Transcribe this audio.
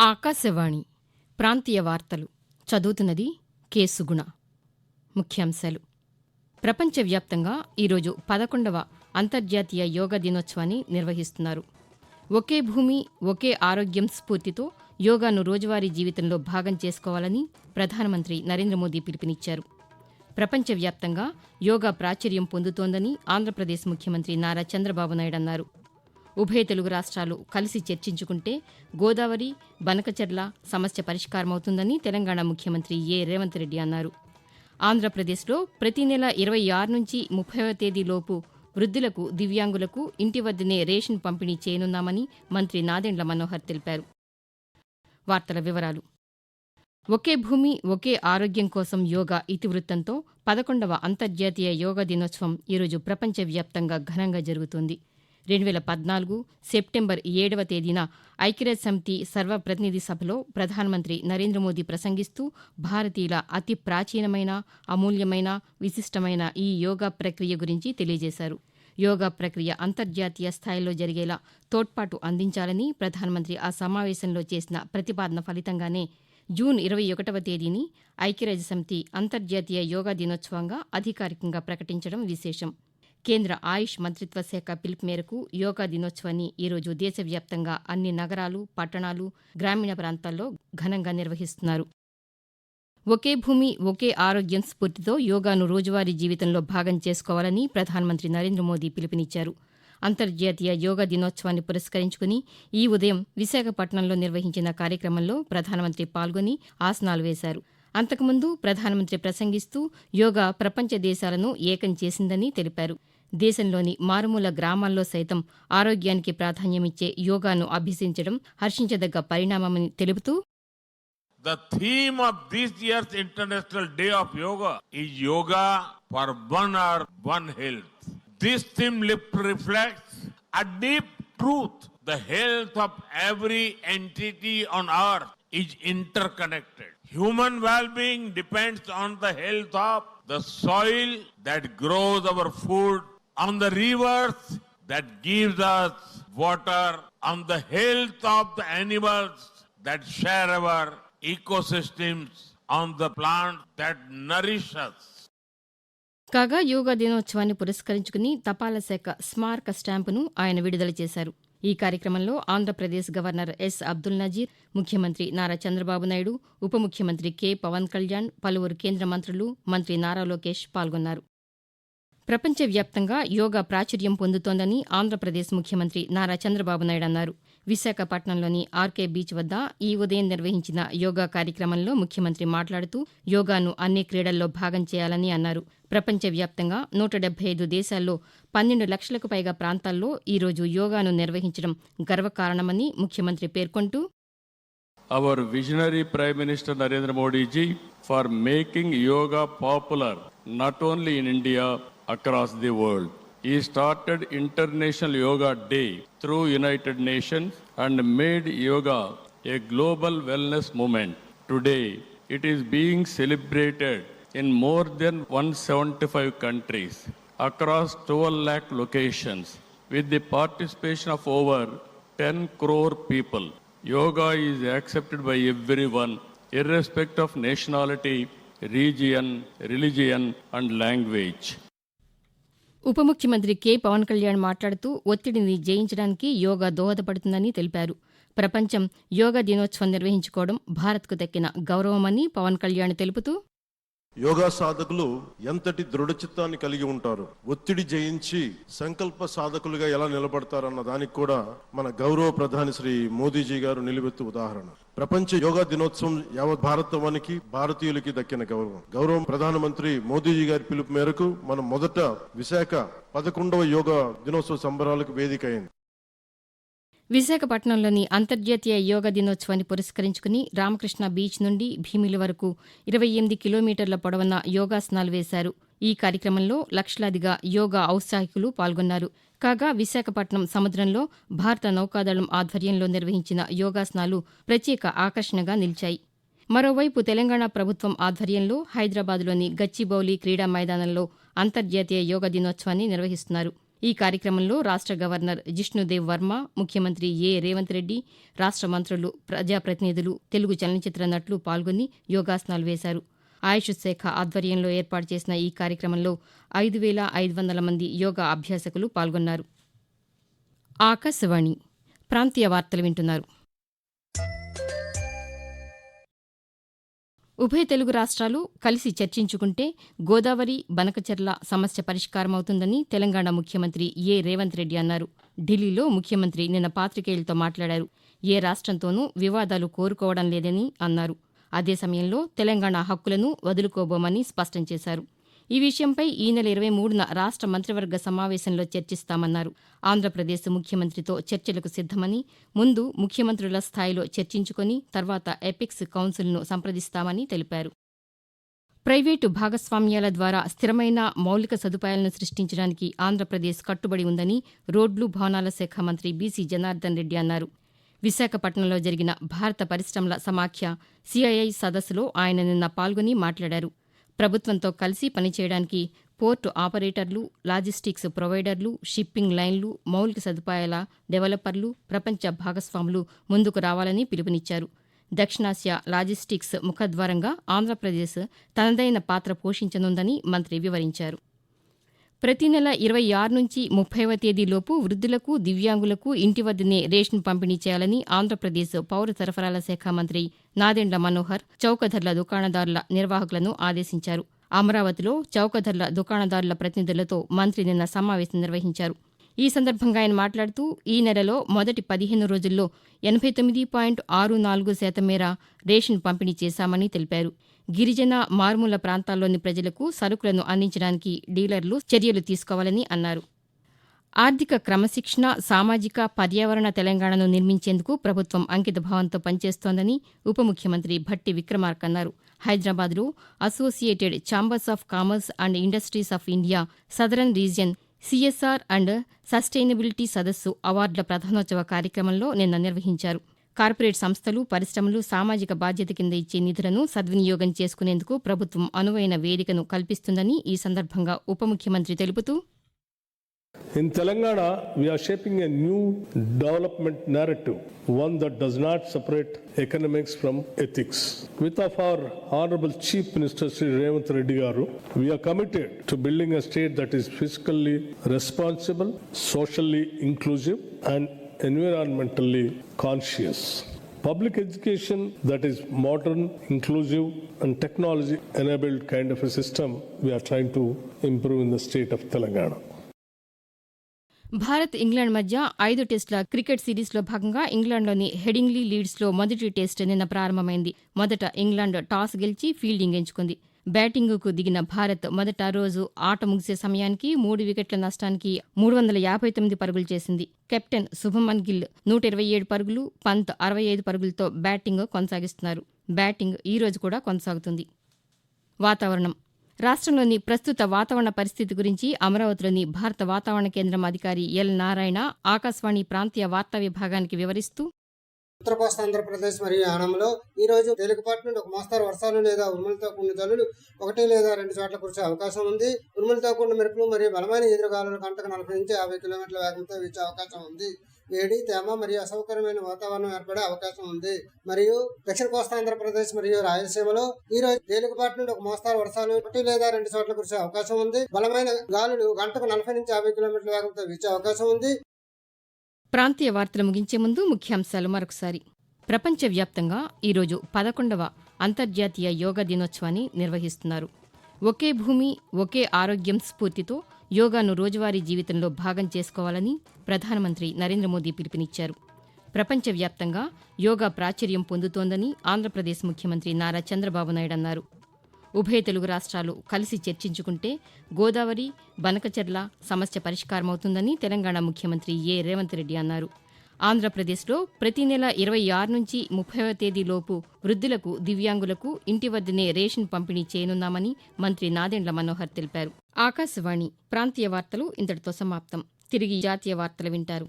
ఆకాశవాణి ప్రాంతీయ వార్తలు చదువుతున్నది కె సుగుణ. ముఖ్యాంశాలు. ప్రపంచవ్యాప్తంగా ఈరోజు పదకొండవ అంతర్జాతీయ యోగా దినోత్సవాన్ని నిర్వహిస్తున్నారు. ఒకే భూమి ఒకే ఆరోగ్యం స్ఫూర్తితో యోగాను రోజువారీ జీవితంలో భాగం చేసుకోవాలని ప్రధానమంత్రి నరేంద్ర మోదీ పిలుపునిచ్చారు. ప్రపంచవ్యాప్తంగా యోగా ప్రాచుర్యం పొందుతోందని ఆంధ్రప్రదేశ్ ముఖ్యమంత్రి నారా చంద్రబాబు నాయుడు అన్నారు. ఉభయ తెలుగు రాష్ట్రాలు కలిసి చర్చించుకుంటే గోదావరి బనకచెర్ల సమస్య పరిష్కారమవుతుందని తెలంగాణ ముఖ్యమంత్రి ఏ. రేవంత్ రెడ్డి అన్నారు. ఆంధ్రప్రదేశ్లో ప్రతి నెల ఇరవై ఆరు నుంచి ముప్పైవ తేదీలోపు వృద్ధులకు దివ్యాంగులకు ఇంటి వద్దనే రేషన్ పంపిణీ చేయనున్నామని మంత్రి నాదెండ్ల మనోహర్ తెలిపారు. వార్తల వివరాలు. ఒకే భూమి ఒకే ఆరోగ్యం కోసం యోగా ఇతివృత్తంతో పదకొండవ అంతర్జాతీయ యోగా దినోత్సవం ఈరోజు ప్రపంచవ్యాప్తంగా ఘనంగా జరుగుతోంది. రెండు వేల పద్నాలుగు సెప్టెంబర్ ఏడవ తేదీన ఐక్యరాజ్య సమితి సర్వప్రతినిధి సభలో ప్రధానమంత్రి నరేంద్ర మోదీ ప్రసంగిస్తూ భారతీయుల అతి ప్రాచీనమైన అమూల్యమైన విశిష్టమైన ఈ యోగా ప్రక్రియ గురించి తెలియజేశారు. యోగా ప్రక్రియ అంతర్జాతీయ స్థాయిలో జరిగేలా తోడ్పాటు అందించాలని ప్రధానమంత్రి ఆ సమావేశంలో చేసిన ప్రతిపాదన ఫలితంగానే జూన్ ఇరవై ఒకటవ తేదీని ఐక్యరాజ్య సమితి అంతర్జాతీయ యోగా దినోత్సవంగా అధికారికంగా ప్రకటించడం విశేషం. కేంద్ర ఆయుష్ మంత్రిత్వ శాఖ పిలుపు మేరకు యోగా దినోత్సవాన్ని ఈరోజు దేశవ్యాప్తంగా అన్ని నగరాలు పట్టణాలు గ్రామీణ ప్రాంతాల్లో ఘనంగా నిర్వహిస్తున్నారు. ఒకే భూమి ఒకే ఆరోగ్యం స్ఫూర్తితో యోగాను రోజువారీ జీవితంలో భాగం చేసుకోవాలని ప్రధానమంత్రి నరేంద్ర మోదీ పిలుపునిచ్చారు. అంతర్జాతీయ యోగా దినోత్సవాన్ని పురస్కరించుకుని ఈ ఉదయం విశాఖపట్నంలో నిర్వహించిన కార్యక్రమంలో ప్రధానమంత్రి పాల్గొని ఆసనాలు వేశారు. అంతకుముందు ప్రధానమంత్రి ప్రసంగిస్తూ యోగా ప్రపంచ దేశాలను ఏకం చేసిందని తెలిపారు. దేశంలోని మారుమూల గ్రామాల్లో సైతం ఆరోగ్యానికి ప్రాధాన్యమిచ్చే యోగాను అభ్యసించడం హర్షించదగ్గ పరిణామమని తెలుపుతూ The theme of this year's International Day of Yoga is Yoga for One Earth, One Health. This theme reflects a deep truth. The health of every entity on earth is interconnected. Human well-being depends on the health of the soil that grows our food, on the rivers that gives us water, on the health of the animals that share our ecosystems, on the plants that nourish us. కాగా యోగా దినోత్సవాన్ని పురస్కరించుకుని తపాలా శాఖ స్మారక స్టాంపును ఆయన విడుదల చేశారు ఈ కార్యక్రమంలో ఆంధ్రప్రదేశ్ గవర్నర్ ఎస్ అబ్దుల్ నజీర్ ముఖ్యమంత్రి నారా చంద్రబాబు నాయుడు ఉప ముఖ్యమంత్రి కె పవన్ కళ్యాణ్ పలువురు కేంద్ర మంత్రులు మంత్రి నారా లోకేష్ పాల్గొన్నారు ప్రపంచవ్యాప్తంగా యోగా ప్రాచుర్యం పొందుతోందని ఆంధ్రప్రదేశ్ ముఖ్యమంత్రి నారా చంద్రబాబు నాయుడు అన్నారు. విశాఖపట్నంలోని ఆర్కే బీచ్ వద్ద ఈ ఉదయం నిర్వహించిన యోగా కార్యక్రమంలో ముఖ్యమంత్రి మాట్లాడుతూ యోగాను అన్ని క్రీడల్లో భాగం చేయాలని అన్నారు. ప్రపంచవ్యాప్తంగా నూట డెబ్బై ఐదు దేశాల్లో పన్నెండు లక్షలకు పైగా ప్రాంతాల్లో ఈరోజు యోగాను నిర్వహించడం గర్వకారణమని ముఖ్యమంత్రి పేర్కొంటూ our visionary prime minister Narendra Modi ji for making yoga popular not only in India across the world. He started International Yoga Day through United Nations and made yoga a global wellness movement. Today, it is being celebrated in more than 175 countries across 12 lakh locations with the participation of over 10 crore people. Yoga is accepted by everyone, irrespective of nationality, region, religion, and language. ఉప ముఖ్యమంత్రి K. Pawan Kalyan మాట్లాడుతూ ఒత్తిడిని జయించడానికి యోగా దోహదపడుతుందని తెలిపారు. ప్రపంచం యోగా దినోత్సవం నిర్వహించుకోవడం భారత్కు దక్కిన గౌరవమని పవన్ కళ్యాణ్ తెలుపుతూ యోగా సాధకులు ఎంతటి దృఢ చిత్తాన్ని కలిగి ఉంటారు? ఒత్తిడి జయించి సంకల్ప సాధకులుగా ఎలా నిలబడతారన్న దానికి కూడా మన గౌరవ ప్రధాని శ్రీ మోదీజీ గారు నిలబెత్తు ఉదాహరణ. ప్రపంచ యోగా దినోత్సవం యావత్ భారతవానికి భారతీయులకి దక్కిన గౌరవం. గౌరవం ప్రధానమంత్రి మోదీజీ గారి పిలుపు మేరకు మనం మొదట విశాఖ పదకొండవ యోగా దినోత్సవ సంబరాలకు వేదిక అయింది. విశాఖపట్నంలోని అంతర్జాతీయ యోగా దినోత్సవాన్ని పురస్కరించుకుని రామకృష్ణ బీచ్ నుండి భీమిలి వరకు ఇరవై ఎనిమిది కిలోమీటర్ల పొడవున యోగాసనాలు వేశారు. ఈ కార్యక్రమంలో లక్షలాదిగా యోగా ఔత్సాహికులు పాల్గొన్నారు. కాగా విశాఖపట్నం సముద్రంలో భారత నౌకాదళం ఆధ్వర్యంలో నిర్వహించిన యోగాసనాలు ప్రత్యేక ఆకర్షణగా నిలిచాయి. మరోవైపు తెలంగాణ ప్రభుత్వం ఆధ్వర్యంలో హైదరాబాద్లోని గచ్చిబౌలి క్రీడా మైదానంలో అంతర్జాతీయ యోగా దినోత్సవాన్ని నిర్వహిస్తున్నారు. ఈ కార్యక్రమంలో రాష్ట గవర్నర్ జిష్ణుదేవ్ వర్మ ముఖ్యమంత్రి ఏ రేవంత్ రెడ్డి రాష్ట మంత్రులు ప్రజాప్రతినిధులు తెలుగు చలనచిత్ర నటులు పాల్గొని యోగాసనాలు వేశారు. ఆయుష్ శాఖ ఆధ్వర్యంలో ఏర్పాటు చేసిన ఈ కార్యక్రమంలో ఐదు వేల ఐదు వందల మంది యోగా అభ్యాసకులు పాల్గొన్నారు. ఆకాశవాణి ప్రాంతీయ వార్తలు వింటున్నారు. ఉభయ తెలుగు రాష్ట్రాలు కలిసి చర్చించుకుంటే గోదావరి బనకచెర్ల సమస్య పరిష్కారమవుతుందని తెలంగాణ ముఖ్యమంత్రి ఏ. రేవంత్ రెడ్డి అన్నారు. ఢిల్లీలో ముఖ్యమంత్రి నిన్న పాతికేయులతో మాట్లాడారు. ఏ రాష్ట్రంతోనూ వివాదాలు కోరుకోవడం లేదని అన్నారు. అదే సమయంలో తెలంగాణ హక్కులను వదులుకోబోమని స్పష్టం చేశారు. ఈ విషయంపై ఈ నెల ఇరవై మూడున రాష్ట మంత్రివర్గ సమావేశంలో చర్చిస్తామన్నారు. ఆంధ్రప్రదేశ్ ముఖ్యమంత్రితో చర్చలకు సిద్దమని ముందు ముఖ్యమంత్రుల స్థాయిలో చర్చించుకొని తర్వాత ఎపిక్స్ కౌన్సిల్ను సంప్రదిస్తామని తెలిపారు. ప్రైవేటు భాగస్వామ్యాల ద్వారా స్థిరమైన మౌలిక సదుపాయాలను సృష్టించడానికి ఆంధ్రప్రదేశ్ కట్టుబడి ఉందని రోడ్లు భవనాల శాఖ మంత్రి బీసీ జనార్దన్ రెడ్డి అన్నారు. విశాఖపట్నంలో జరిగిన భారత పరిశ్రమల సమాఖ్య సిఐఐ సదస్సులో ఆయన నిన్న పాల్గొని మాట్లాడారు. ప్రభుత్వంతో కలిసి పనిచేయడానికి పోర్టు ఆపరేటర్లు లాజిస్టిక్స్ ప్రొవైడర్లు షిప్పింగ్ లైన్లు మౌలిక సదుపాయాల డెవలపర్లు ప్రపంచ భాగస్వాములు ముందుకు రావాలని పిలుపునిచ్చారు. దక్షిణాసియా లాజిస్టిక్స్ ముఖద్వారంగా ఆంధ్రప్రదేశ్ తనదైన పాత్ర పోషించనుందని మంత్రి వివరించారు. ప్రతి నెల ఇరవై ఆరు నుంచి ముప్పైవ తేదీలోపు వృద్ధులకు దివ్యాంగులకు ఇంటి వద్దనే రేషన్ పంపిణీ చేయాలని ఆంధ్రప్రదేశ్ పౌర సరఫరాల శాఖ మంత్రి నాదెండ్ల మనోహర్ చౌకధరల దుకాణదారుల నిర్వాహకులను ఆదేశించారు. అమరావతిలో చౌకధరల దుకాణదారుల ప్రతినిధులతో మంత్రి నిన్న సమావేశం నిర్వహించారు. ఈ సందర్భంగా ఆయన మాట్లాడుతూ ఈ నెలలో మొదటి పదిహేను రోజుల్లో ఎనభై తొమ్మిది పాయింట్ ఆరు నాలుగు శాతం మేర రేషన్ పంపిణీ చేశామని తెలిపారు. గిరిజన మారుమూల ప్రాంతాల్లోని ప్రజలకు సరుకులను అందించడానికి డీలర్లు చర్యలు తీసుకోవాలని అన్నారు. ఆర్థిక క్రమశిక్షణ సామాజిక పర్యావరణ తెలంగాణను నిర్మించేందుకు ప్రభుత్వం అంకితభావంతో పనిచేస్తోందని ఉప ముఖ్యమంత్రి భట్టి విక్రమార్క అన్నారు. హైదరాబాద్లో associated chambers of commerce and industries of India southern region CSR and sustainability సదస్సు అవార్డుల ప్రధానోత్సవ కార్యక్రమంలో నిన్న నిర్వహించారు. కార్పొరేట్ సంస్థలు పరిశ్రమలు సామాజిక బాధ్యత కింద ఇచ్చే నిధులను సద్వినియోగం చేసుకునేందుకు ప్రభుత్వం అనువైన వేదికను కల్పిస్తుందని ఈ సందర్భంగా ఉప ముఖ్యమంత్రి తెలుపుతూ In Telangana, we are shaping a new development narrative, one that does not separate economics from ethics. With of our Honorable Chief Minister Sri Revanth Reddy Garu, we are committed to building a state that is fiscally responsible, socially inclusive, and environmentally conscious. Public education that is modern, inclusive, and technology enabled kind of a system we are trying to improve in the state of Telangana. Bharat England మధ్య ఐదు టెస్టుల cricket సిరీస్లో భాగంగా ఇంగ్లాండ్లోని Headingley లీడ్స్లో మొదటి test నిన్న ప్రారంభమైంది. మొదట ఇంగ్లాండ్ టాస్ గెలిచి ఫీల్డింగ్ ఎంచుకుంది. బ్యాటింగుకు దిగిన భారత్ మొదట రోజు ఆట ముగిసే సమయానికి మూడు వికెట్ల నష్టానికి మూడు వందల యాభై తొమ్మిది పరుగులు చేసింది. కెప్టెన్ శుభమన్ గిల్ నూట ఇరవై ఏడు పరుగులు పంత్ అరవై ఐదు పరుగులతో బ్యాటింగ్ కొనసాగిస్తున్నారు. బ్యాటింగ్ ఈ రోజు కూడా కొనసాగుతుంది. వాతావరణం రాష్ట్రంలోని ప్రస్తుత వాతావరణ పరిస్థితి గురించి అమరావతిలోని భారత వాతావరణ కేంద్రం అధికారి ఎల్ నారాయణ ఆకాశవాణి ప్రాంతీయ వార్తా విభాగానికి వివరిస్తూ ఉత్తర కోస్తా ఆంధ్రప్రదేశ్ మరియు యానంలో ఈ రోజు తేలికపాటి నుండి ఒక మోస్తారు వర్షాలు లేదా ఉరుములతో కూడిన జల్లులు ఒకటి లేదా రెండు చోట్ల కురిసే అవకాశం ఉంది. ఉరుములతో కూడిన మెరుపులు మరియు బలమైన ఎదురుగాలులు గంటకు నలభై నుంచి యాభై కిలోమీటర్ల వేగంతో వీచే అవకాశం ఉంది. వేడి తేమ మరియు అసౌకర్యమైన వాతావరణం ఏర్పడే అవకాశం ఉంది. మరియు దక్షిణ కోస్తా ఆంధ్రప్రదేశ్ మరియు రాయలసీమలో ఈ రోజు తేలికపాటి నుండి ఒక మోస్తారు వర్షాలు ఒకటి లేదా రెండు చోట్ల కురిసే అవకాశం ఉంది. బలమైన గాలులు గంటకు నలభై నుంచి యాభై కిలోమీటర్ల వేగంతో వీచే అవకాశం ఉంది. ప్రాంతీయ వార్తలు ముగించే ముందు ముఖ్యాంశాలు మరొకసారి. ప్రపంచవ్యాప్తంగా ఈరోజు పదకొండవ అంతర్జాతీయ యోగా దినోత్సవాన్ని నిర్వహిస్తున్నారు. ఒకే భూమి ఒకే ఆరోగ్యం స్ఫూర్తితో యోగాను రోజువారీ జీవితంలో భాగం చేసుకోవాలని ప్రధానమంత్రి నరేంద్ర మోదీ పిలుపునిచ్చారు. ప్రపంచవ్యాప్తంగా యోగా ప్రాచుర్యం పొందుతోందని ఆంధ్రప్రదేశ్ ముఖ్యమంత్రి నారా చంద్రబాబు నాయుడు అన్నారు. ఉభయ తెలుగు రాష్ట్రాలు కలిసి చర్చించుకుంటే గోదావరి బనకచెర్ల సమస్య పరిష్కారమవుతుందని తెలంగాణ ముఖ్యమంత్రి ఏ. రేవంత్ రెడ్డి అన్నారు. ఆంధ్రప్రదేశ్లో ప్రతి నెల ఇరవై ఆరు నుంచి ముప్పైవ తేదీలోపు వృద్ధులకు దివ్యాంగులకు ఇంటి వద్దనే రేషన్ పంపిణీ చేయనున్నామని మంత్రి నాదెండ్ల మనోహర్ తెలిపారు. ఆకాశవాణి ప్రాంతీయ వార్తలు ఇంతటితో సమాప్తం. తిరిగి జాతీయ వార్తలు వింటారు.